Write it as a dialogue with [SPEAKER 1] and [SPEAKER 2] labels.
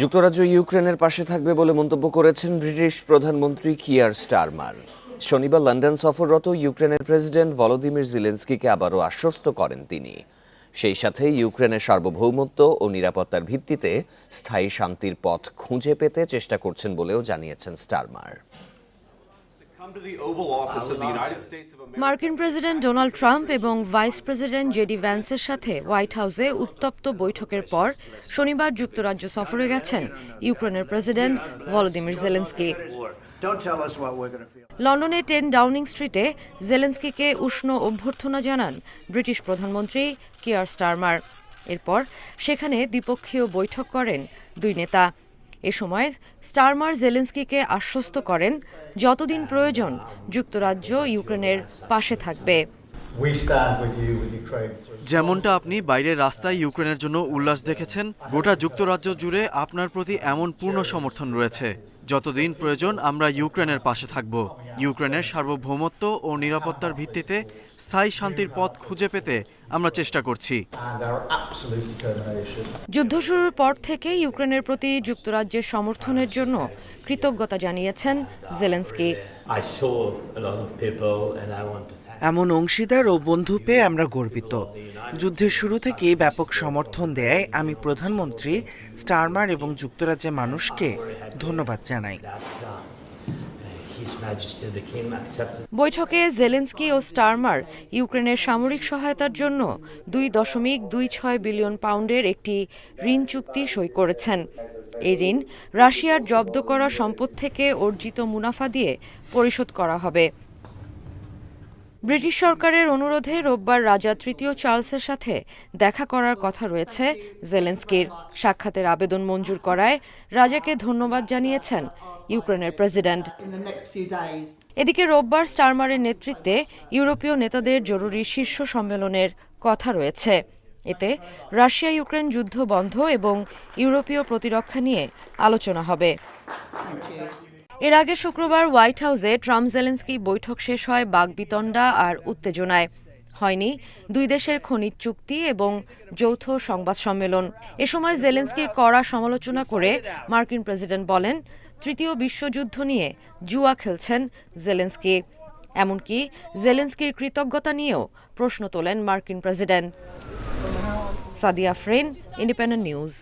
[SPEAKER 1] যুক্তরাজ্য ইউক্রেনের পাশে থাকবে বলে মন্তব্য করেছেন ব্রিটিশ প্রধানমন্ত্রী কিয়ার স্টারমার। শনিবার লন্ডন সফররত ইউক্রেনের প্রেসিডেন্ট ভলোদিমির জিলেন্সকিকে আবারও আশ্বস্ত করেন তিনি। সেই সাথে ইউক্রেনের সার্বভৌমত্ব ও নিরাপত্তার ভিত্তিতে স্থায়ী শান্তির পথ খুঁজে পেতে চেষ্টা করছেন বলেও জানিয়েছেন স্টারমার।
[SPEAKER 2] মার্কিন প্রেসিডেন্ট ডোনাল্ড ট্রাম্প এবং ভাইস প্রেসিডেন্ট জেডি ভ্যান্সের সাথে হোয়াইট হাউসে উত্তপ্ত বৈঠকের পর শনিবার যুক্তরাজ্য সফরে গেছেন ইউক্রেনের প্রেসিডেন্ট ভলোদিমির জেলেন্সকি. লন্ডনে টেন ডাউনিং স্ট্রিটে জেলেন্সকিকে উষ্ণ অভ্যর্থনা জানান ব্রিটিশ প্রধানমন্ত্রী কিয়ার স্টারমার। এরপর সেখানে দ্বিপক্ষীয় বৈঠক করেন দুই নেতা। এ সময় স্টারমার জেলেন্সকিকে আশ্বস্ত করেন যতদিন প্রয়োজন যুক্তরাজ্য ইউক্রেনের পাশে থাকবে।
[SPEAKER 3] We stand with you, with Ukraine. for-
[SPEAKER 4] যেমনটা আপনি বাইরের রাস্তায় ইউক্রেনের জন্য উল্লাস দেখেছেন গোটা যুক্তরাজ্য জুড়ে আপনার প্রতি এমন পূর্ণ সমর্থন রয়েছে। যতদিন প্রয়োজন আমরা ইউক্রেনের পাশে থাকব। ইউক্রেনের সার্বভৌমত্ব ও নিরাপত্তার ভিত্তিতে স্থায়ী শান্তির পথ খুঁজে পেতে আমরা চেষ্টা করছি.
[SPEAKER 2] যুদ্ধ শুরুর পর থেকে ইউক্রেনের প্রতি যুক্তরাজ্যের সমর্থনের জন্য কৃতজ্ঞতা জানিয়েছেন জেলেন্সকি
[SPEAKER 5] এমন অংশীদার ও বন্ধু পেয়ে আমরা গর্বিত। যুদ্ধের শুরু থেকেই ব্যাপক সমর্থন দেয় আমি প্রধানমন্ত্রী, স্টারমার এবং যুক্তরাজ্যের মানুষকে ধন্যবাদ জানাই।
[SPEAKER 2] বৈঠকে জেলেন্সকি ও স্টারমার ইউক্রেনের সামরিক সহায়তার জন্য দুই দশমিক দুই ছয় বিলিয়ন পাউন্ডের একটি ঋণ চুক্তি সই করেছেন। এই ঋণ রাশিয়ার জব্দ করা সম্পদ থেকে অর্জিত মুনাফা দিয়ে পরিশোধ করা হবে। ব্রিটিশ সরকারের অনুরোধে রোববার রাজা তৃতীয় চার্লসের সাথে দেখা করার কথা রয়েছে জেলেন্সকির। সাক্ষাতের আবেদন মঞ্জুর করায় রাজাকে ধন্যবাদ জানিয়েছেন ইউক্রেনের প্রেসিডেন্ট. এদিকে রোববার স্টারমারের নেতৃত্বে ইউরোপীয় নেতাদের জরুরি শীর্ষ সম্মেলনের কথা রয়েছে। এতে রাশিয়া ইউক্রেন যুদ্ধ বন্ধ এবং ইউরোপীয় প্রতিরক্ষা নিয়ে আলোচনা হবে। এর আগে শুক্রবার হোয়াইট হাউসে ট্রাম্প জেলেন্সকি বৈঠক শেষ হয় বাগবিতণ্ডা আর উত্তেজনায়। হয়নি দুই দেশের খনিজ চুক্তি এবং যৌথ সংবাদ সম্মেলন। এ সময় জেলেন্সকির কড়া সমালোচনা করে মার্কিন প্রেসিডেন্ট বলেন, তৃতীয় বিশ্বযুদ্ধ নিয়ে জুয়া খেলছেন জেলেন্সকি। এমনকি জেলেন্সকির কৃতজ্ঞতা নিয়েও প্রশ্ন তোলেন মার্কিন president. Sadia Fren, independent news.